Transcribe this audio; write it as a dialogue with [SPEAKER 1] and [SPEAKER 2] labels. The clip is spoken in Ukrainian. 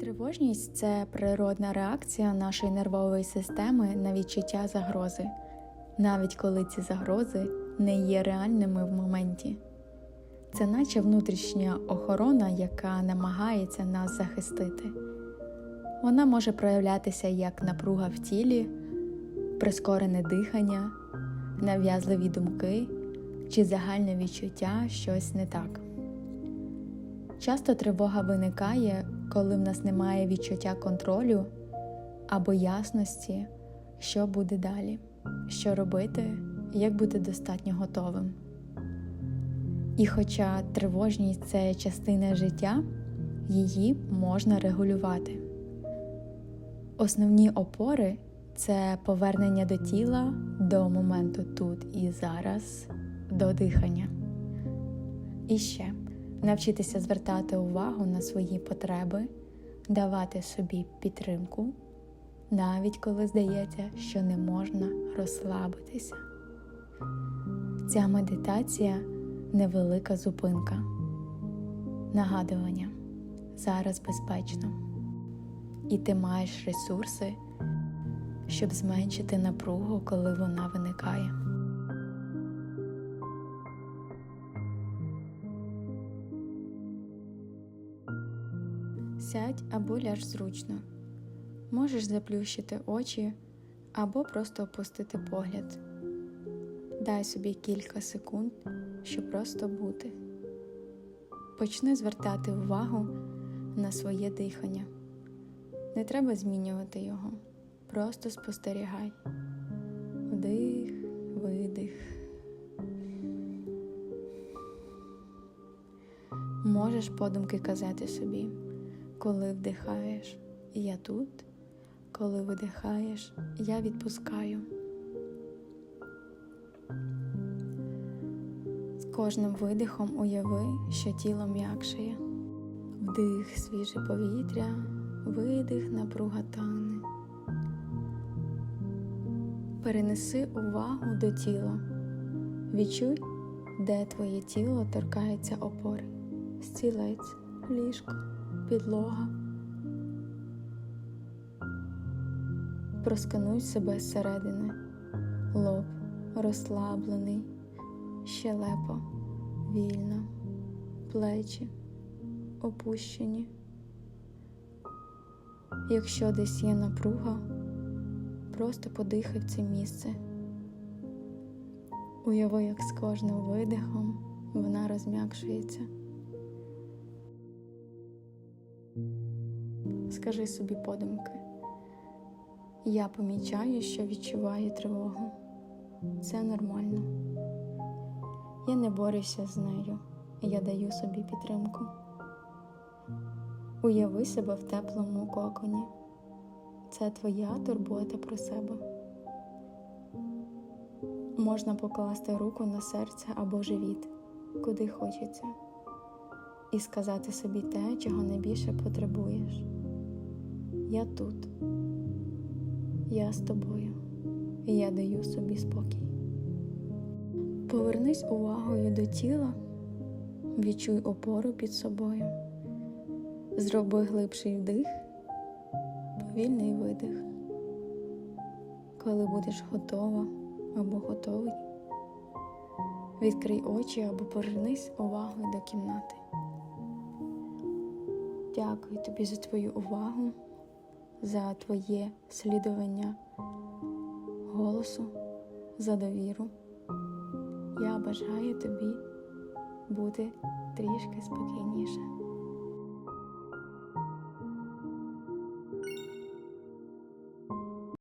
[SPEAKER 1] Тривожність це природна реакція нашої нервової системи на відчуття загрози, навіть коли ці загрози не є реальними в моменті. Це наче внутрішня охорона, яка намагається нас захистити. Вона може проявлятися як напруга в тілі, прискорене дихання, нав'язливі думки чи загальне відчуття щось не так. Часто тривога виникає, коли в нас немає відчуття контролю або ясності, що буде далі, що робити, як бути достатньо готовим. І хоча тривожність це частина життя, її можна регулювати. Основні опори це повернення до тіла, до моменту тут і зараз, до дихання. І ще навчитися звертати увагу на свої потреби, давати собі підтримку, навіть коли здається, що не можна розслабитися. Ця медитація невелика зупинка, нагадування зараз безпечно, і ти маєш ресурси, щоб зменшити напругу, коли вона виникає. Сядь або ляж зручно. Можеш заплющити очі або просто опустити погляд. Дай собі кілька секунд, щоб просто бути. Почни звертати увагу на своє дихання. Не треба змінювати його. Просто спостерігай. Вдих, видих. Можеш подумки казати собі, коли вдихаєш, я тут, коли видихаєш, я відпускаю. З кожним видихом уяви, що тіло м'якшає. Вдих свіже повітря, видих напруга тане. Перенеси увагу до тіла. Відчуй, де твоє тіло торкається опори. Стілець, ліжко, підлога. Проскануй себе зсередини. Лоб розслаблений, щелепа, вільна, плечі опущені. Якщо десь є напруга, просто подихай в це місце. Уяви, як з кожним видихом вона розм'якшується. Скажи собі подумки. Я помічаю, що відчуваю тривогу. Це нормально. Я не борюся з нею, я даю собі підтримку. Уяви себе в теплому коконі. Це твоя турбота про себе. Можна покласти руку на серце або живіт, куди хочеться, і сказати собі те, чого найбільше потребуєш. Я тут, я з тобою, і я даю собі спокій. Повернись увагою до тіла, відчуй опору під собою. Зроби глибший вдих, повільний видих. Коли будеш готова або готовий, відкрий очі або повернись увагою до кімнати. Дякую тобі за твою увагу, за твоє слідування голосу, за довіру. Я бажаю тобі бути трішки спокійніше.